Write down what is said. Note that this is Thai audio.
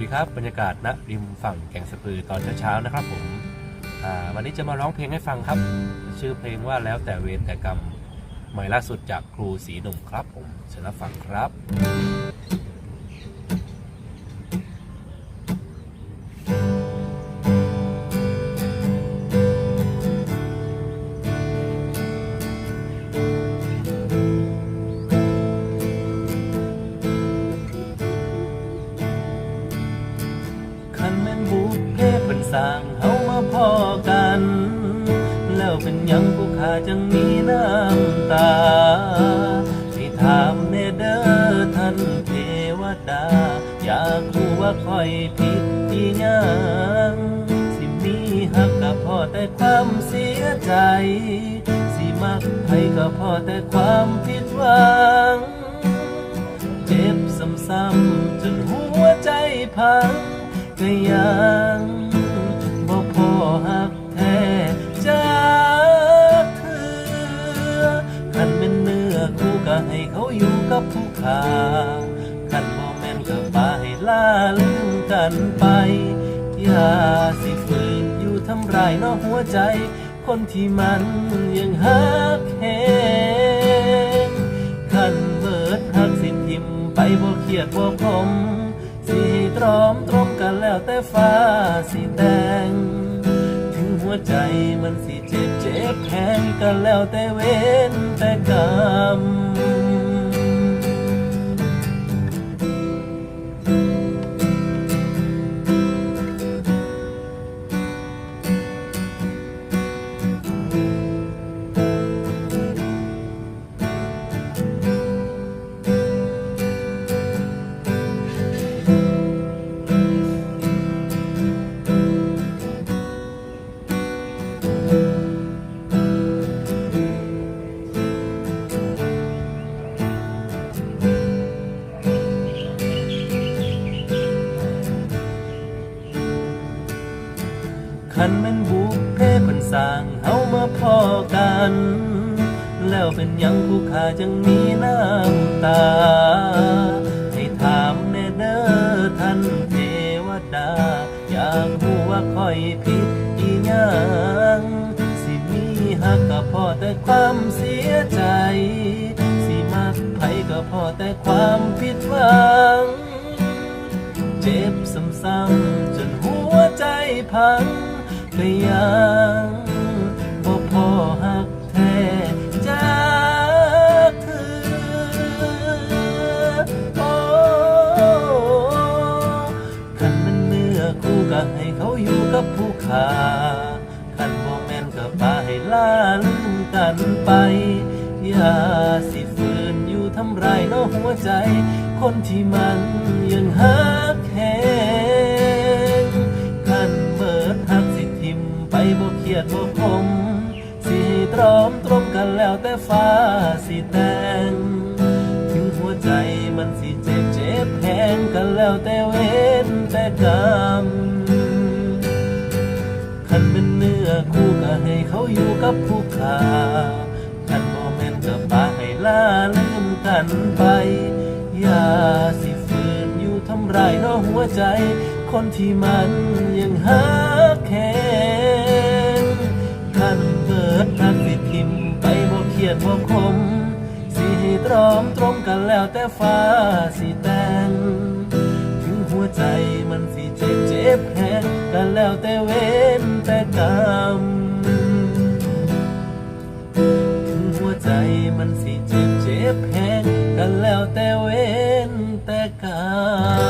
ดีครับบรรยากาศณริมฝั่งแก่งสะพือตอนเช้าๆนะครับผมวันนี้จะมาร้องเพลงให้ฟังครับ ชื่อเพลงว่าแล้วแต่เวรแต่กรรมใหม่ล่าสุดจากครูสีหนุ่มครับผมเชิญรับฟังครับ สร้างเฮามาพอกัน แล้วเป็นยังผู้ขาจังมีน้ำตาให้ถามแน่เด้อท่านเทวดา อยากรู้ว่าคอยผิดที่ยังสิมีหักก็พอแต่ความเสียใจ สิมักให้ก็พอแต่ความผิดหวัง เจ็บซ้ำๆจนหัวใจพังก็ยัง กับผู้ขาคันบ่แม่นก็ปาให้ล่าลืมกันไป อย่าสิฝืนอยู่ทำร้ายนอกหัวใจ คนที่มันยังหักแหงคันเบิดหักสิทิมไปบ่เครียดบ่คมสิตรอมตรมกันแล้วแต่ฟ้าสิแต่งถึงหัวใจมันสิเจ็บเจ็บแพงกันแล้วแต่เว้นแต่กรรม คันแม่นบุกเพพิ่นสร้างเฮามาพอกัน แล้วเป็นยังผู้ขาจังมีน้ำตา ให้ถามแน่เด้อท่านเทวดา อยากรู้ว่าคอยผิดอีหยังสิมีหักก็พอแต่ความเสียใจ สิมักไผก็พอแต่ความผิดหวัง เจ็บซ้ำๆจนหัวใจพัง ก็ยังบ่พอหักแท้จากเธอโอ้คันมันเนื้อคู่ก็ให้เขาอยู่กับผู้ขาคันบ่แม่นก็ปาให้ล่าลืมกันไปอย่าสิฝืนอยู่ทำไรเนอหัวใจ คนที่มันยังหักแห ร้อมตรมกันแล้วแต่ฟ้าสิแต่งถึงหัวใจมันสิเจ็บเจ็บแพงกันแล้วแต่เว้นแต่กรรมคันเป็นเนื้อคู่ก็ให้เขาอยู่กับผู้ขาคันโมเมนต์ก็ปาให้ล่าลืมกันไป อย่าสิฝืนอยู่ทำร้ายเนอหัวใจ คนที่มันยังหักแข็งคันเบิดทัก บ่เครียดบ่คมสิให้ตรอมตรมกันแล้วแต่ฟ้าสิแตงถึงหัวใจมันสิเจ็บเจ็บแหงกันแล้วแต่เว้นแต่กรรมถึงหัวใจมันสิเจ็บเจ็บแหงกันแล้วแต่เว้นแต่กรรม